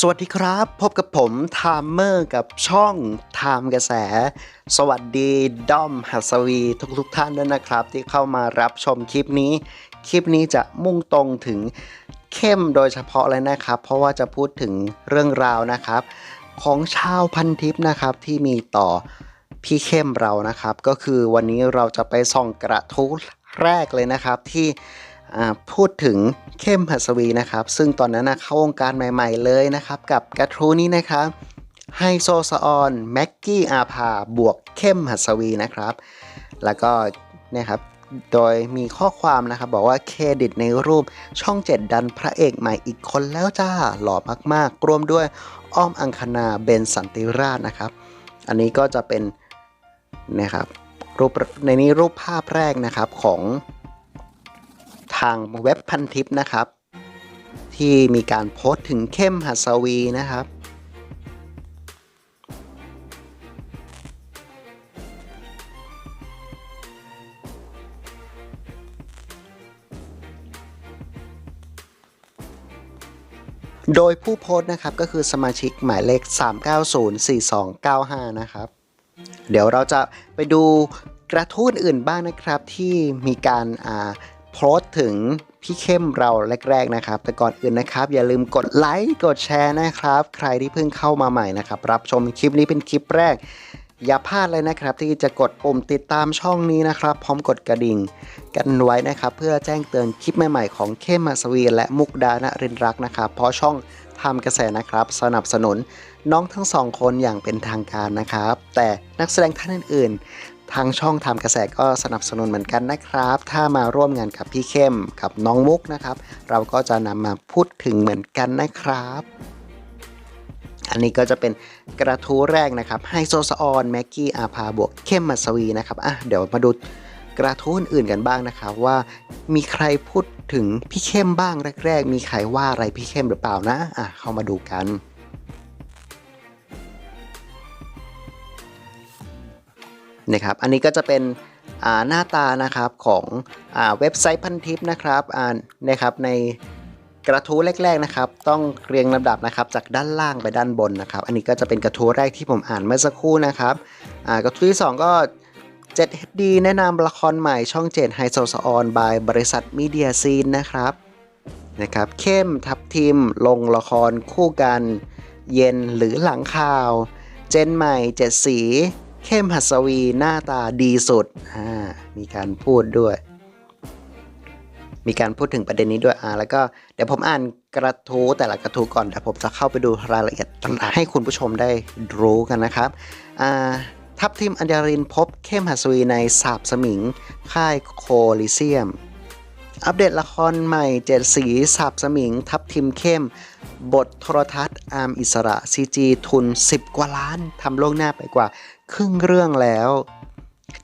สวัสดีครับ พบกับผมไทม์เมอร์กับช่องไทม์กระแส สวัสดีด้อมหัสวีทุกทุกท่านด้วยนะครับ ที่เข้ามารับชมคลิปนี้ คลิปนี้จะมุ่งตรงถึงเข้มโดยเฉพาะเลยนะครับ เพราะว่าจะพูดถึงเรื่องราวนะครับ ของชาวพันทิปนะครับที่มีต่อพี่เข้มเรานะครับ ก็คือวันนี้เราจะไปส่องกระทู้แรกเลยนะครับที่ พูดถึงเข้มหัสวีนะครับ ซึ่งตอนนั้นนะเข้าวงการใหม่ ๆ เลยนะครับ กับกระทู้นี้นะครับไฮโซสออนแม็กกี้อาภาบวกเข้มหัสวีนะครับ แล้วก็เนี่ยครับโดยมีข้อความนะครับ บอกว่าเครดิตในรูปช่องเจ็ดดันพระเอกใหม่อีกคนแล้วจ้าหล่อมากๆ รวมด้วยอ้อมอังคณาเบนสันติราชนะครับ อันนี้ก็จะเป็นนะครับรูปในนี้รูปภาพแรกนะครับของ ทางเว็บพันทิปนะครับ ที่มีการโพสต์ถึงเข้มหัสวีนะครับ โดยผู้โพสต์นะครับก็คือสมาชิกหมายเลข 3904295 นะครับ เดี๋ยวเราจะไปดูกระทู้อื่นบ้างนะครับที่มีการอ่า โพสต์ถึงพี่เข้มเราแรก ๆนะครับ แต่ก่อนอื่นนะครับ อย่าลืมกดไลค์กดแชร์นะครับ ใครที่เพิ่งเข้ามาใหม่นะครับ รับชมคลิปนี้เป็นคลิปแรก อย่าพลาดเลยนะครับ ที่จะกดปุ่มติดตามช่องนี้นะครับ พร้อมกดกระดิ่ง กันไว้นะครับ เพื่อแจ้งเตือนคลิปใหม่ๆของเข้มมาสวีและมุกดานรินรักนะครับ เพราะช่องทำกระแสนะครับ สนับสนุนน้องทั้งสองคนอย่างเป็นทางการนะครับ แต่นักแสดงท่านอื่น ทางช่องทำกระแสก็สนับสนุนเหมือนกันนะครับ ถ้ามาร่วมงานกับพี่เข้มกับน้องมุกนะครับ เราก็จะนำมาพูดถึงเหมือนกันนะครับ อันนี้ก็จะเป็นกระทู้แรกนะครับไฮโซสออนแม็กกี้อาภาบวกเข้มมัสวีนะครับอะเดี๋ยวมาดูกระทู้อื่นๆกันบ้างนะครับว่ามีใครพูดถึงพี่เข้มบ้างแรก ๆ มีใครว่าอะไรพี่เข้มหรือเปล่านะอะเข้ามาดูกัน นะครับ อันนี้ก็จะเป็นหน้าตานะครับของอเว็บไซต์พันทิปนะครับนะครับในกระทู้แรกๆนะครับ ต้องเรียงลำดับนะครับ จากด้านล่างไปด้านบนนะครับ อันนี้ก็จะเป็นกระทู้แรกที่ผมอ่านเมื่อสักครู่นะครับกระทู้ที่ 2 ก็ 7HD แนะนำละครใหม่ช่อง7 ไฮโซสออนบายบริษัทมีเดียซีนนะครับนะครับเข้มทับทิม ลงละครคู่กัน เย็นหรือหลังข่าว เจนใหม่เจ็ดสี เข้มหัสวีหน้าตาดีสุดอ่ามีการพูดด้วย มีการพูดถึงประเด็นนี้ด้วยอ่าแล้วก็เดี๋ยวผมอ่านกระทู้แต่ละกระทู้ก่อนเดี๋ยวผมจะเข้าไปดูรายละเอียดต่างๆให้คุณผู้ชมได้รู้กันนะครับอ่าทัพทีมอัญญารินพบเข้มหัสวีในสาบสมิง ค่ายโคลิเซียม อัปเดตละครใหม่เจ็ดสีสาบสมิง ทับทิมเข้ม บทโทรทัศน์อาร์มอิสระ CG ทุน 10 กว่าล้านทำล่วงหน้าไปกว่า ครึ่งเรื่องแล้ว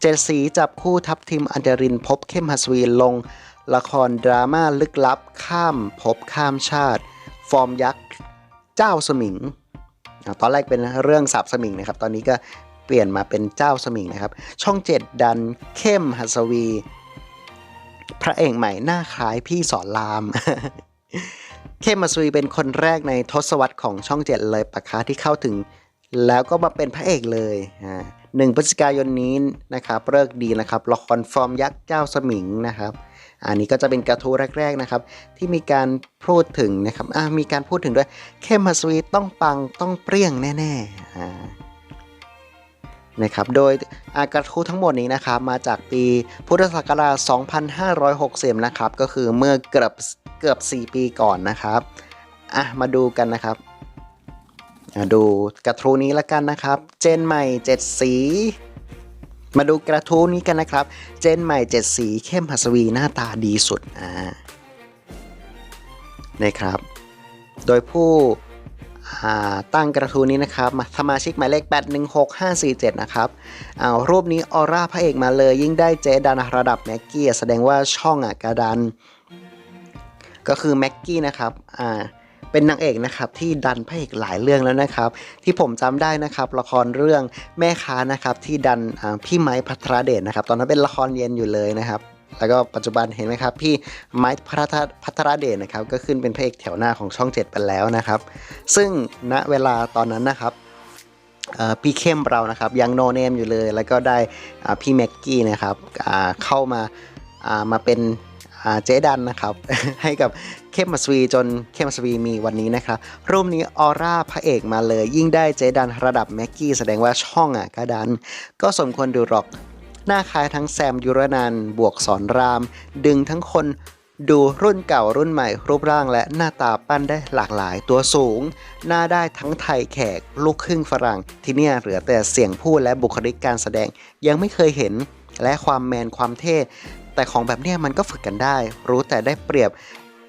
เจดสีจับคู่ทัพทิมอัญญารินพบเข้มหัสวีลง ละครดราม่าลึกลับข้ามภพข้ามชาติ ฟอร์มยักษ์เจ้าสมิง ตอนแรกเป็นเรื่องสับสมิงนะครับ ตอนนี้ก็เปลี่ยนมาเป็นเจ้าสมิงนะครับ ช่องเจ็ดดันเข้มหัสวี พระเอกใหม่หน้าคล้ายพี่สอนรามเข้มหัสวีเป็นคนแรกในทศวรรษของช่องเจ็ดเลยปะคะที่เข้าถึง แล้วก็มาเป็นพระเอกเลยอ่าหนึ่งพฤศจิกายนนี้นะครับเลิกดีนะครับละครฟอร์มยักษ์เจ้าสมิงนะครับอันนี้ก็จะเป็นกระทู้แรก ๆนะครับ ที่มีการพูดถึงนะครับมีการพูดถึงด้วยเข้มหัสวีต้องปังต้องเปรี้ยงแน่ๆนะครับโดยกระทู้ทั้งหมดนี้นะครับมาจากปีพุทธศักราช 2560 นะครับ ก็คือเมื่อเกือบเกือบ 4 ปีก่อนนะครับอะมาดูกันนะครับ ดูกระทู้นี้แล้วกันนะครับ เจนใหม่ 7 สี มาดูกระทู้นี้กันนะครับ เจนใหม่ 7 สีเข้มหัสวีหน้าตาดีสุดอ่านะครับ โดยผู้ตั้งกระทู้นี้นะครับสมาชิกหมายเลข 816547 นะครับเอารูปนี้ออร่าพระเอกมาเลย ยิ่งได้เจดันระดับแม็กกี้แสดงว่าช่องอะกระดัน ก็คือแม็กกี้นะครับอ่า เป็นนางเอกนะครับที่ดันพระเอกหลายเรื่องแล้วนะครับ ที่ผมจำได้นะครับละครเรื่องแม่ค้านะครับที่ดันพี่ไม้พัทรเดชนะครับ ตอนนั้นเป็นละครเย็นอยู่เลยนะครับแล้วก็ปัจจุบันเห็นไหมครับพี่ไม้พัทรพัทรเดชนะครับก็ขึ้นเป็นพระเอกแถวหน้าของช่อง 7 ไปแล้วนะครับ ซึ่งณเวลาตอนนั้นนะครับพี่เข้มเรานะครับยังโนเนมอยู่เลย แล้วก็ได้พี่แม็กกี้นะครับเข้ามามาเป็น เจดันนะครับ ให้กับเข้มมัสวีจนเข้มมัสวีมีวันนี้นะครับ รูปนี้ออร่าพระเอกมาเลย ยิ่งได้เจดันระดับแม็กกี้แสดงว่าช่องอะก็ดัน ก็สมควรดูหรอก หน้าคล้ายทั้งแซมยุรนันบวกสอนราม ดึงทั้งคนดูรุ่นเก่ารุ่นใหม่รูปร่างและหน้าตาปั้นได้หลากหลายตัวสูง หน้าได้ทั้งไทยแขกลูกครึ่งฝรั่ง ที่เนี่ยเหลือแต่เสียงพูดและบุคลิกการแสดงยังไม่เคยเห็นและความแมนความเท่ แต่ของแบบเนี้ยมันก็ฝึกกันได้ รู้แต่ได้เปรียบ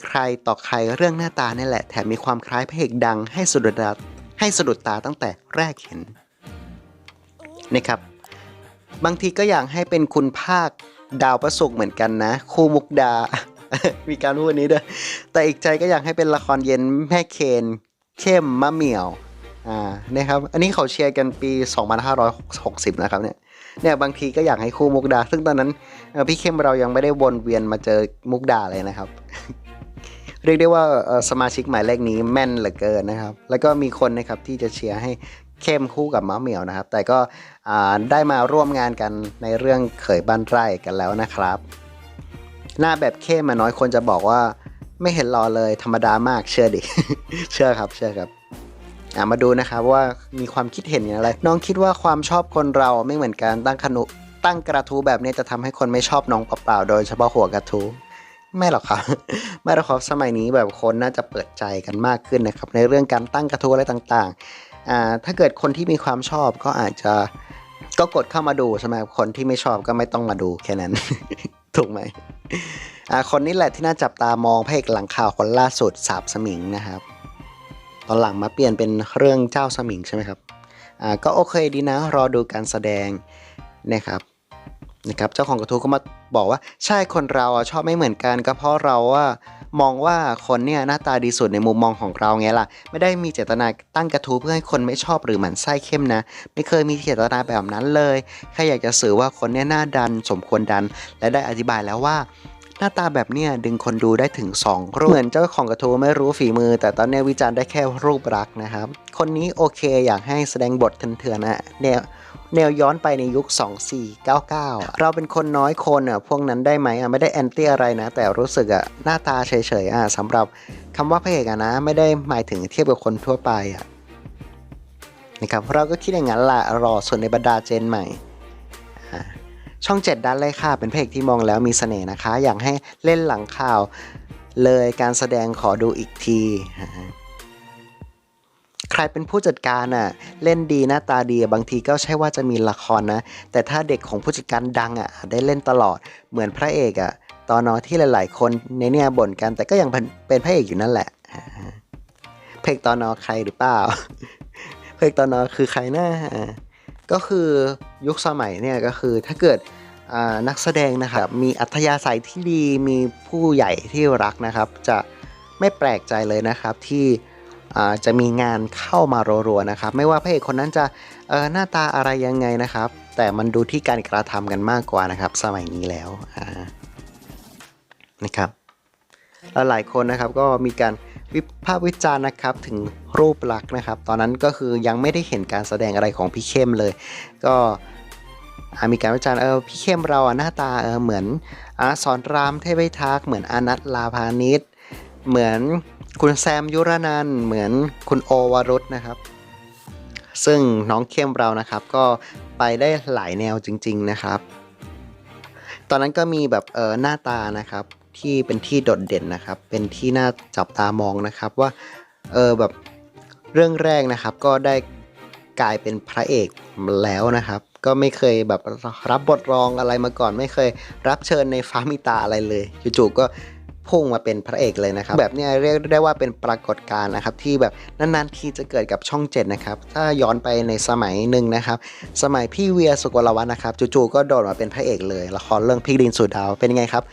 ใครต่อใครเรื่องหน้าตานี่แหละ แถมมีความคล้ายพระเอกดังให้สะดุดตาให้สะดุดตาตั้งแต่แรกเห็นนะครับ บางทีก็อยากให้เป็นคุณภาคดาวประสุกเหมือนกันนะ คู่มุกดา มีการพูดนี้ด้วย แต่อีกใจก็อยากให้เป็นละครเย็นแม่เคนเข้มมะเหมี่ยวอ่านะครับ อันนี้เขาเชียร์กันปี 2560 นะครับเนี่ย เนี่ยบางทีก็อยากให้คู่มุกดา ซึ่งตอนนั้น เออพี่เข้มเรายังไม่ได้วนเวียนมาเจอมุกดาเลยนะครับ เรียกได้ว่าสมาชิกหมายเลขนี้แม่นเหลือเกินนะครับ แล้วก็มีคนนะครับที่จะเชียร์ให้เข้มคู่กับมะเหมี่ยวนะครับ แต่ก็ได้มาร่วมงานกันในเรื่องเขยบ้านไร่กันแล้วนะครับ หน้าแบบเข้มมาน้อยคนจะบอกว่าไม่เห็นรอเลยธรรมดามากเชื่อดิ เชื่อครับ เชื่อครับมาดูนะครับว่ามีความคิดเห็นอย่างไร น้องคิดว่าความชอบคนเราไม่เหมือนกันตั้งขนุ ตั้งกระทู้แบบนี้จะทำให้คนไม่ชอบน้องเปล่าๆโดยเฉพาะหัวกระทู้ไม่หรอกครับ ไม่หรอกครับสมัยนี้แบบคนน่าจะเปิดใจกันมากขึ้นนะครับ ในเรื่องการตั้งกระทู้อะไรต่างๆอ่าถ้าเกิดคนที่มีความชอบก็อาจจะก็กดเข้ามาดูใช่ไหมคนที่ไม่ชอบก็ไม่ต้องมาดูแค่นั้น ถูกไหมอ่าคนนี้แหละที่น่าจับตามองพระเอกหลังข่าวคนล่าสุดสาบสมิงนะครับ ตอนหลังมาเปลี่ยนเป็นเรื่องเจ้าสมิงใช่ไหมครับอ่าก็โอเคดีนะรอดูการแสดงนะครับ นะครับเจ้าของกระทู้ก็มาบอกว่าใช่คนเราอะชอบไม่เหมือนกันก็เพราะเราว่ามองว่าคนเนี่ยหน้าตาดีสุดในมุมมองของเราไงล่ะ ไม่ได้มีเจตนาตั้งกระทู้เพื่อให้คนไม่ชอบหรือหมันไส้เข้มนะ ไม่เคยมีเจตนาแบบนั้นเลยแค่อยากจะสื่อว่าคนเนี่ยหน้าดันสมควรดัน และได้อธิบายแล้วว่าหน้าตาแบบเนี้ยดึงคนดูได้ถึง 2 รูปเหมือนเจ้าของกระทู้ไม่รู้ฝีมือ แต่ตอนนี้วิจารณ์ได้แค่รูปรักนะครับ คนนี้โอเคอยากให้แสดงบทเถื่อนๆนะแนว แนวย้อนไปในยุค 2499 เราเป็นคนน้อยคนอะพวกนั้นได้ไหมอะไม่ได้แอนตี้อะไรนะ แต่รู้สึกอะหน้าตาเฉยๆอะสำหรับคำว่าพระเอกอะนะ ไม่ได้หมายถึงเทียบกับคนทั่วไปอะนะครับเราก็คิดอย่างนั้นละรอส่วนในบรรดาเจนใหม่ ช่อง 7 ด้านเลยค่ะ เป็นพระเอกที่มองแล้วมีเสน่ห์นะคะ อยากให้เล่นหลังข่าวเลยการแสดงขอดูอีกที ใครเป็นผู้จัดการอะเล่นดีหน้าตาดีบางทีก็ใช่ว่าจะมีละครนะ แต่ถ้าเด็กของผู้จัดการดังอะได้เล่นตลอดเหมือนพระเอกอะตอนนอที่หลาย ๆ คนในเนี่ยบ่นกัน แต่ก็ยังเป็นพระเอกอยู่นั่นแหละอ่าพกตอนนอใครหรือเปล่าเอกตอนนอคือใครนะอ่าก็คือยุคสมัยเนี่ยก็คือถ้าเกิดนักแสดงนะครับมีอัธยาศัยที่ดีมีผู้ใหญ่ที่รักนะครับ จะไม่แปลกใจเลยนะครับที่ จะมีงานเข้ามารัวๆนะครับ ไม่ว่าพระเอกคนนั้นจะเออหน้าตาอะไรยังไงนะครับ แต่มันดูที่การกระทำกันมากกว่านะครับ สมัยนี้แล้วนะครับแล้วหลายคนนะครับก็มีการวิพากษ์วิจารณ์นะครับถึงรูปลักษณ์นะครับ ตอนนั้นก็คือยังไม่ได้เห็นการแสดงอะไรของพี่เข้มเลย ก็มีการวิจารณ์เออพี่เข้มเราหน้าตาเออเหมือนอสอนรามเทพไททักษ์เหมือนอนัทลาพานิชเหมือน คุณแซมยุรนันเหมือนคุณโอวรุษนะครับ ซึ่งน้องเข้มเรานะครับ ก็ไปได้หลายแนวจริง ๆนะครับ ตอนนั้นก็มีแบบเออหน้าตานะครับที่เป็นที่โดดเด่นนะครับ เป็นที่น่าจับตามองนะครับว่าเออแบบเรื่องแรกนะครับก็ได้กลายเป็นพระเอกแล้วนะครับ ก็ไม่เคยแบบรับบทรองอะไรมาก่อน ไม่เคยรับเชิญในฟ้ามีตาอะไรเลยจู่ๆก็ พุ่งมาเป็นพระเอกเลยนะครับ แบบนี้เรียกได้ว่าเป็นปรากฏการณ์นะครับที่แบบนานๆทีจะเกิดกับช่อง7นะครับถ้าย้อนไปในสมัยหนึ่งนะครับ สมัยพี่เวียสุกลวัฒน์นะครับจู่ๆก็โดดมาเป็นพระเอกเลย ละครเรื่องพริกดินสู่ดาวเป็นยังไงครับ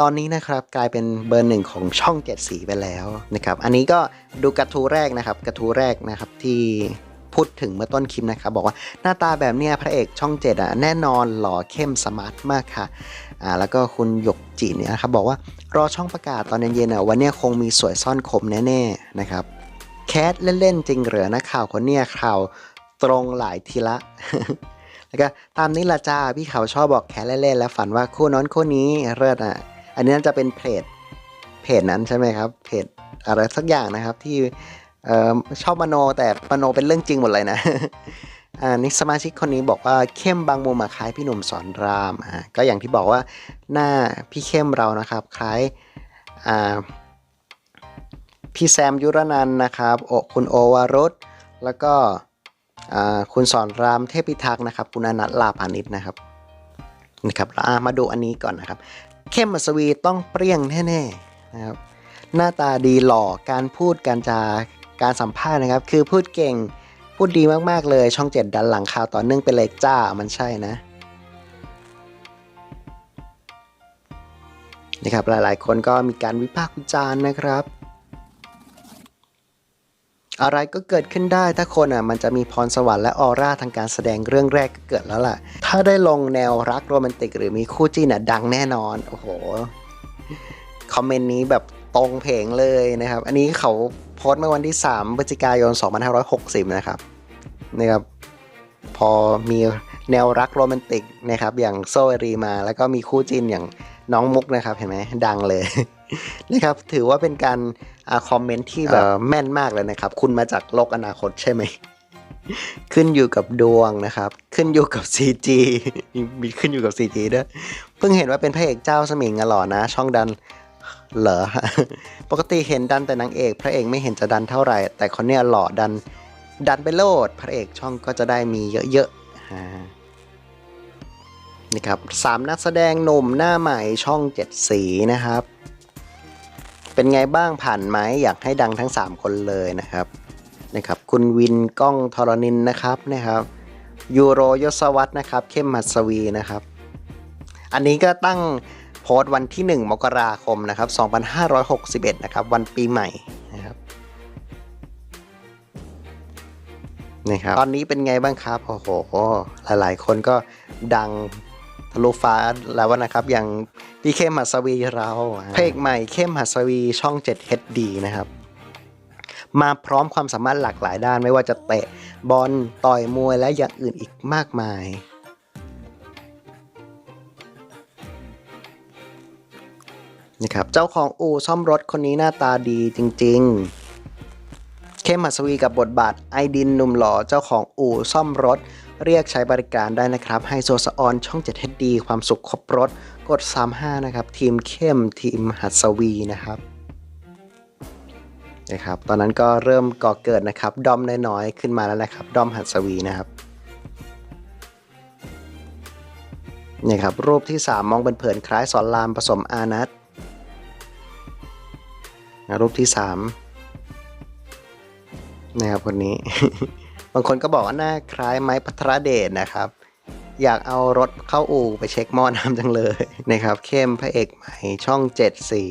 ตอนนี้นะครับกลายเป็นเบอร์หนึ่งของช่องเจ็ดสีไปแล้วนะครับอันนี้ก็ดูกระทู้แรกนะครับกระทู้แรกนะครับที่พูดถึงเมื่อต้นคลิปนะครับ บอกว่าหน้าตาแบบเนี้ยพระเอกช่องเจ็ดอะแน่นอนหล่อเข้มสมาร์ทมากค่ะ อ่าแล้วก็คุณหยกจีเนี่ยนะครับบอกว่ารอช่องประกาศตอนเย็นๆอะวันนี้คงมีสวยซ่อนคมแน่ๆนะครับแคสเล่นๆจริงเหรือนะข่าวคนเนี้ยข่าวตรงหลายทีละแล้วก็ตามนี้ละจ้าพี่เขาชอบบอกแคสเล่นๆแล้วฝันว่าคู่น้อนคู่นี้เลิศอะอันนี้น่าจะเป็นเพจเพจนั้นใช่ไหมครับเพจอะไรสักอย่างนะครับที่ออชอบมโนแต่มโนเป็นเรื่องจริงหมดเลยนะ อ่านี่สมาชิกคนนี้บอกว่าเข้มบางมุมคล้ายพี่หนุ่มสอนรามอ่าก็อย่างที่บอกว่าหน้าพี่เข้มเรานะครับ คล้ายอ่าพี่แซมยุรนันนะครับโอคุณโอวารุธแล้วก็อ่าคุณสอนรามเทพิทักษ์นะครับ คุณอนัทลาพานิชนะครับนะครับอ่ามาดูอันนี้ก่อนนะครับ เข้มมัสวีต้องเปรี้ยงแน่ๆนะครับหน้าตาดีหล่อการพูดการจาการสัมภาษณ์นะครับ คือพูดเก่ง พูดดีมาก ๆ เลยช่องเจ็ดดันหลังข่าวต่อเนื่องเป็นเลยจ้ามันใช่นะนะครับหลายๆ คนก็มีการวิพากษ์วิจารณ์นะครับ อะไรก็เกิดขึ้นได้ถ้าคนอะมันจะมีพรสวรรค์และออร่าทางการแสดงเรื่องแรกก็เกิดแล้วล่ะ ถ้าได้ลงแนวรักโรแมนติกหรือมีคู่จิ้นอะดังแน่นอน โอ้โห คอมเมนต์นี้แบบตรงเพลงเลยนะครับ อันนี้เขา โพสต์เมื่อวันที่ 3พฤศจิกายน 2560 นะครับนะครับ พอมีแนวรักโรแมนติกนะครับ อย่างโซเอรีมา แล้วก็มีคู่จิ้นอย่างน้องมุกนะครับ เห็นไหมดังเลยนะครับ ถือว่าเป็นการอาคอมเมนต์ที่แบบแม่นมากเลยนะครับ คุณมาจากโลกอนาคตใช่ไหม ขึ้นอยู่กับดวงนะครับ ขึ้นอยู่กับ CG มีขึ้นอยู่กับ CG ด้วย เพิ่งเห็นว่าเป็นพระเอกเจ้าสมิงอะหรอนะ ช่องดัน เหรอปกติเห็นดันแต่นางเอก พระเอกไม่เห็นจะดันเท่าไหร่ แต่คนเนี้ยหล่อดันดันไปโลด พระเอกช่องก็จะได้มีเยอะๆนี่ครับสามนักแสดงหนุ่มหน้าใหม่ช่องเจ็ดสีนะครับ เป็นไงบ้างผ่านไหมอยากให้ดังทั้ง 3 คนเลยนะครับนะครับ คุณวินก้องทรณินนะครับนะครับ ยูโรยศวัตนะครับ เข้มหัสวีนะครับ อันนี้ก็ตั้ง โพสต์วันที่ 1 มกราคมนะครับ2561 นะครับ วันปีใหม่นะครับนะครับ ตอนนี้เป็นไงบ้างครับ โอ้โห หลายๆ คนก็ดังทะลุฟ้าแล้วนะครับ อย่างพี่เข้มหัสวีเราเพลงใหม่เข้มหัสวีช่อง 7 HD นะครับ มาพร้อมความสามารถหลากหลายด้านไม่ว่าจะเตะบอลต่อยมวยและอย่างอื่นอีกมากมาย นะครับเจ้าของอู่ซ่อมรถคนนี้หน้าตาดีจริง ๆ เข้มหัสวีกับบทบาทไอดินหนุ่มหล่อเจ้าของอู่ซ่อมรถ เรียกใช้บริการได้นะครับไฮโซสออนช่อง7 HD ความสุขครบรถกด 35 นะครับ ทีมเข้มทีมหัสวีนะครับนะครับ ตอนนั้นก็เริ่มก่อเกิดนะครับ ดอมน้อยๆขึ้นมาแล้วนะครับ ดอมหัสวีนะครับนี่ครับรูปที่ 3 มองเป็นเผินคล้ายสอนรามผสมอานัท รูปที่3นะครับคนนี้ บางคนก็บอกว่าหน้าคล้ายไม้พัทรเดชนะครับ อยากเอารถเข้าอู่ไปเช็คหม้อน้ำจังเลยนะครับ เข้มพระเอกใหม่ช่อง7สี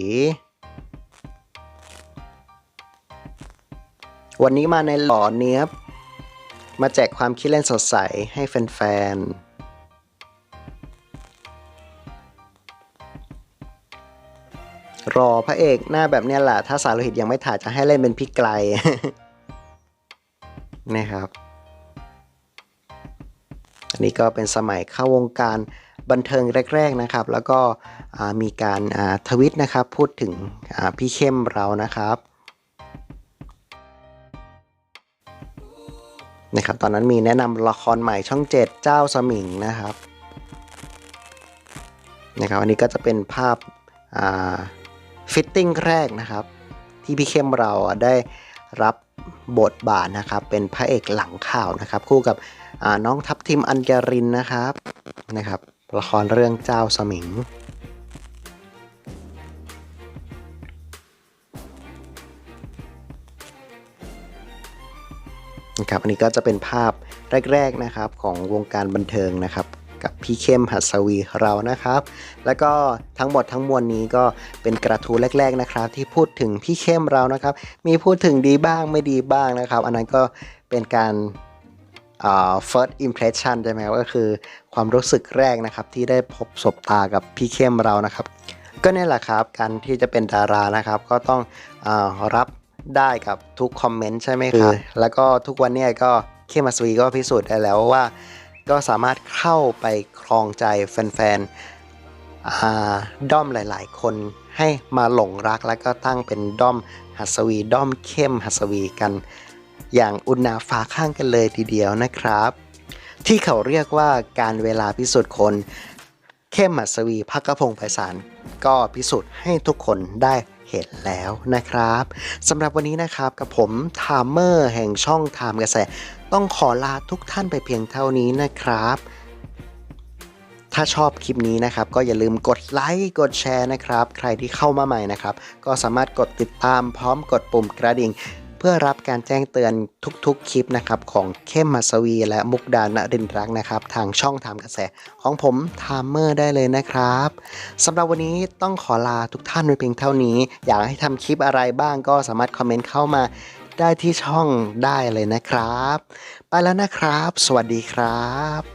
วันนี้มาในหล่อเนี้ยบ มาแจกความคิดเล่นสดใสให้แฟนๆ รอพระเอกหน้าแบบเนี้ยแหละ ถ้าสารโลหิตยังไม่ถ่ายจะให้เล่นเป็นพี่ไกลนะครับ อันนี้ก็เป็นสมัยเข้าวงการบันเทิงแรก ๆนะครับ แล้วก็มีการทวิตนะครับ พูดถึงพี่เข้มเรานะครับนะครับ ตอนนั้นมีแนะนำละครใหม่ช่อง7เจ้าสมิงนะครับนะครับ อันนี้ก็จะเป็นภาพอ่า ฟิตติ้งแรกนะครับ ที่พี่เข้มเราได้รับบทบาทนะครับ เป็นพระเอกหลังข่าวนะครับ คู่กับน้องทัพทิมอัญญารินนะครับนะครับ ละครเรื่องเจ้าสมิงนะครับอันนี้ก็จะเป็นภาพแรก ๆนะครับของวงการบันเทิงนะครับ กับพี่เข้มหัสวีเรานะครับ แล้วก็ทั้งหมดทั้งมวลนี้ก็เป็นกระทู้แรก ๆนะครับ ที่พูดถึงพี่เข้มเรานะครับ มีพูดถึงดีบ้างไม่ดีบ้างนะครับ อันนั้นก็เป็นการอ่า first impression ใช่ไหมครับก็คือความรู้สึกแรกนะครับ ที่ได้พบศบตากับพี่เข้มเรานะครับ ก็เนี่ยแหละครับการที่จะเป็นดารานะครับ ก็ต้องอารับได้กับทุกคอมเมนต์ใช่ไหมครับแล้วก็ทุกวันเนี่ยก็เข้มอัศวีก็พิสูจน์ได้แล้วว่า ก็สามารถเข้าไปครองใจแฟนๆด้อมหลาย ๆ คนให้มาหลงรักแล้วก็ตั้งเป็นด้อมหัสวี ด้อมเข้มหัสวีกัน อย่างอุณนาฟ้าข้างกันเลยทีเดียวนะครับ ที่เขาเรียกว่าการเวลาพิสูจน์คน เข้มหัสวีพักกระพงไพศาลก็พิสูจน์ให้ทุกคนได้เห็นแล้วนะครับสำหรับวันนี้นะครับกับผมไทม์เมอร์แห่งช่องไทม์กระแส ต้องขอลาทุกท่านไปเพียงเท่านี้นะครับ ถ้าชอบคลิปนี้นะครับ ก็อย่าลืมกดไลค์กดแชร์นะครับ ใครที่เข้ามาใหม่นะครับ ก็สามารถกดติดตามพร้อมกดปุ่มกระดิ่ง เพื่อรับการแจ้งเตือนทุกๆ คลิปนะครับ ของเข้มมัสวี และมุกดานรินทร์รักนะครับ ทางช่องทำกระแสของผมไทม์เมอร์ได้เลยนะครับสำหรับวันนี้ต้องขอลาทุกท่านไปเพียงเท่านี้ อยากให้ทำคลิปอะไรบ้างก็สามารถคอมเมนต์เข้ามา ได้ที่ช่องได้เลยนะครับ ไปแล้วนะครับ สวัสดีครับ